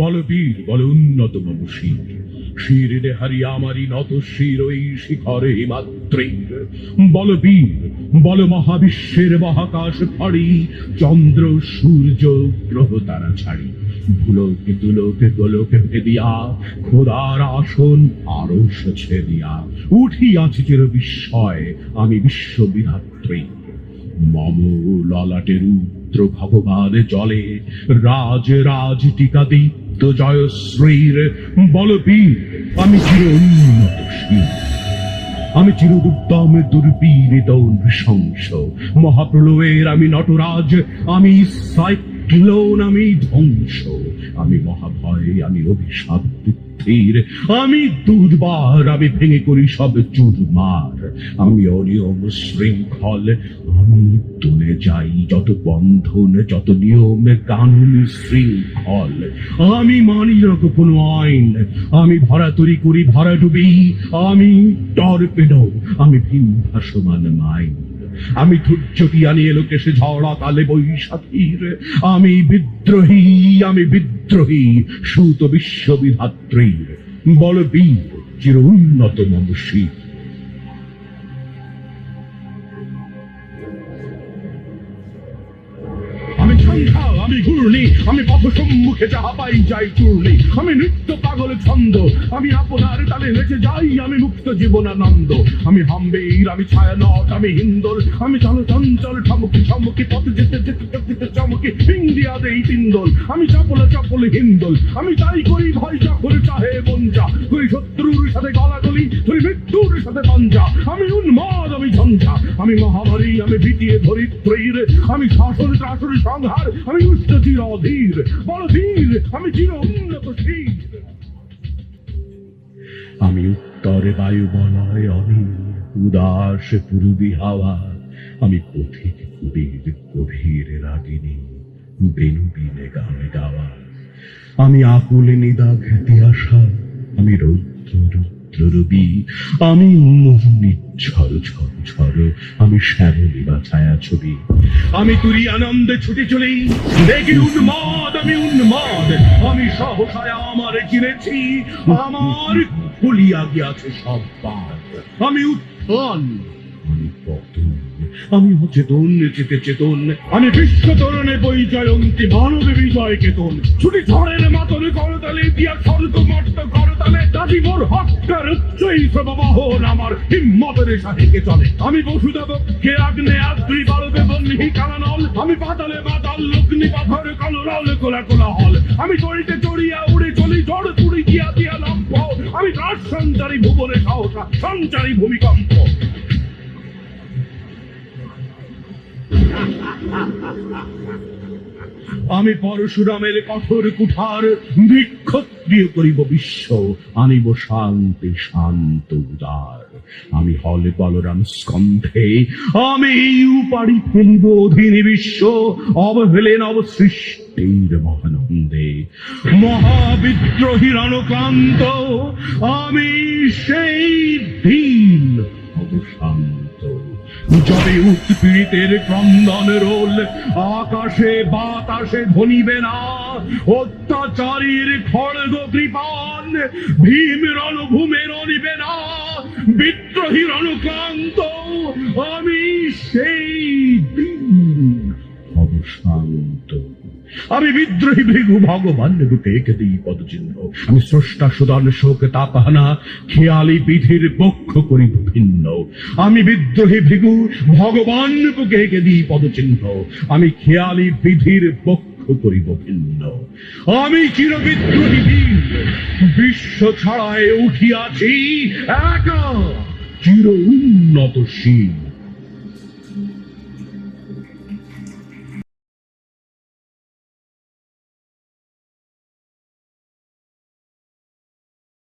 বল বীর, বল উন্নত মম শির শির হারি আমারই নত শির, ওই শিখরে মাত্রের বল বীর, বল মহাবিশ্বের মহাকাশ ফাড়ি, চন্দ্র, সূর্য, গ্রহ তারা ছাড়ি। ভুলোকে তুলোকে গোলোকে ভেদিয়া, খোদার আসন আরও ছেদিয়া। উঠিয়াছি চির বিস্ময়, আমি বিশ্ববিধাত্রী। মম ললাটের রুদ্র ভগবান জলে, রাজ রাজ টিকা দীপ্ত জয়শ্রীর বলবীর আমি চির উন্নত আমি চিরদুর্দম দুর্বীরিত নৃশংস মহাপ্রলয়ের আমি নটরাজ, আমি সাইক্লোন, আমি ধ্বংস। আমি মহাভয়, আমি অভিশাপ পৃথিবীর আমি দুর্বার আমি ভেঙে করি সব চুরমার। আমি অনিয়ম শৃঙ্খল, আমি তুলে যাই যত বন্ধন, যত নিয়ম, কানুন শৃঙ্খল। আমি মানি না কোনো আইন। আমি ভরা তরি করি ভরা ডুবি। আমি টর্পেডো। আমি ভিন ভাসমান মাইন। আমি ধৈর্যটি আনি এলোকেশে ঝড়া কালে বৈশাখীর। আমি বিদ্রোহী আমি বিদ্রোহী, সুত বিশ্ববিধাত্রীর। বল বীর চির উন্নত শির আমি পথ সম্মুখে যাহা পাই যাই চূর্ণি। আমি নৃত্য পাগল ছন্দ, আমি আপনার তালে নেচে যাই, আমি মুক্ত জীবনানন্দ আমি হাম্বের, আমি ছায়ানট, আমি হিন্দল, আমি চল চঞ্চল ঠমকি ঠমকি, পথ যেতে যেতে যেতে চমকি, ইন্ডিয়া দেই তিন্দল আমি চপল চপল হিন্দল, আমি তাই করি ভয় যখন চাহে বঞ্জা করি শত্রুর সাথে গলাগলি করি মৃত্যুর সাথে পাঞ্জা। আমি উন্মাদ, আমি ঝঞ্ঝা। আমি মহামারী, আমি ভীতিয়ে ধরিত্রীর। আমি শাসন ত্রাসন সংহার, আমি উচ্চ চির অধীর। বল ধীর, আমি চির উত্তরে বায়ু বলায় অনিল, উদাস পূর্বী হাওয়া। আমি পথিক কবির গভীর রাগিনী বেনু বিনে গানে গাওয়া। আমি আকুল নিদা খ্যাতি আসা আমি রৌদ্র রুদ্র রবি আমি মোহনী ঝড় ঝড় ঝড় আমি শ্যামলী বা ছায়া ছবি আমি তুরি আনন্দে ছুটে চলেই দেখি উন্মাদ, আমি উন্মাদ, আমি সহসায় আমার চিনেছি, আমার খুলিয়া গিয়াছে সব বাদ। আমি উত্থান আমি পতন, আমি অচেতন, চেতে চেতন, আমি বিশ্ব তরণে বই জয়ন্তী মানবে বিজয় কেতন ছুটি করতালে, দিয়া মর্ত করতালে, দাদি মোর প্রবাহন আমার হিম্মতের সাথে চলে। আমি বসুদেব, কে আগ্নে আদ্রি বালবে বন্যি কালানল? আমি পাতালে মাতাল, লগ্নি পাথর কলরল কোলা কোলা হল। আমি চড়িতে চড়িয়া উড়ে চলি, ঝড় তুড়ি দিয়া দিয়া লম্প আমি রাজ সঞ্চারী ভুবনে সাহসা, সঞ্চারী ভূমিকম্প। আমি পরশুরামের কঠোর কুঠার বিক্ষত্রিয় করিব বিশ্ব। আনিব শান্তি, শান্ত, উদার। আমি হলে বলরাম স্কন্ধে, আমি উপাড়ি ফেলিব অধীনে বিশ্ব। অবহেলে নব সৃষ্টির মহানন্দে। মহাবিদ্রোহী অনুক্রান্ত যবে উৎপীড়িতের ক্রন্দন রোল। আকাশে বাতাসে ধনিবে না। অত্যাচারীর খড়গ কৃপান ভীম রণভূমে রণিবে না। বিদ্রোহী রণক্রান্ত। আমি সেই অবশান্ত আমি বিদ্রোহী ভৃগু ভগবান রূপে একে দিই পদচিহ্ন। আমি স্রষ্টা সুদান শোক তাপাহানা, খেয়ালি বিধির পক্ষ করি ভিন্ন। আমি বিদ্রোহী ভৃগু ভগবান বুকে একে দিই পদচিহ্ন। আমি খেয়ালি বিধির পক্ষ করিব ভিন্ন। আমি চির বিদ্রোহী বীর, বিশ্ব ছাড়ায় উঠিয়াছি একা, চির উন্নত